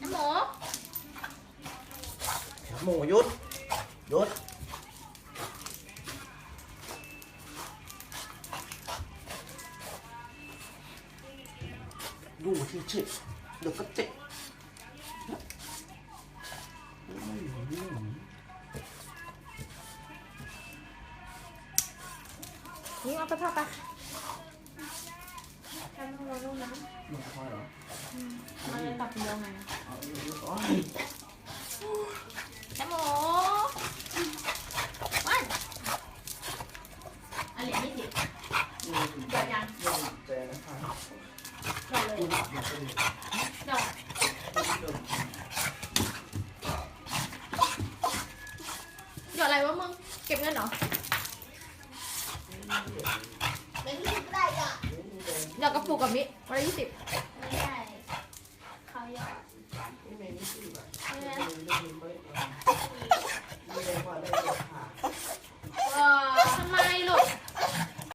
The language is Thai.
น้ำหมูหมูหยุดหยุดดูที่เจ็บเดี๋ยวก็เจ็บนี่เอาไปพ่อไปทำให้เราลูกนะมันพอเหรอมันเลยตักเดียวไงเอาอีกโอ้ย น้ำหมูวันอันเหรียญยี่สิบหยอดยังเรื่องเจนะคะหยอดเลยคุณหลับมาเป็นหยอดหยอดอะไรวะมึง เก็บเงินเหรอเป็นที่ได้จ้ะหยอดกระปุกกับมิวันละยี่สิบ Amen.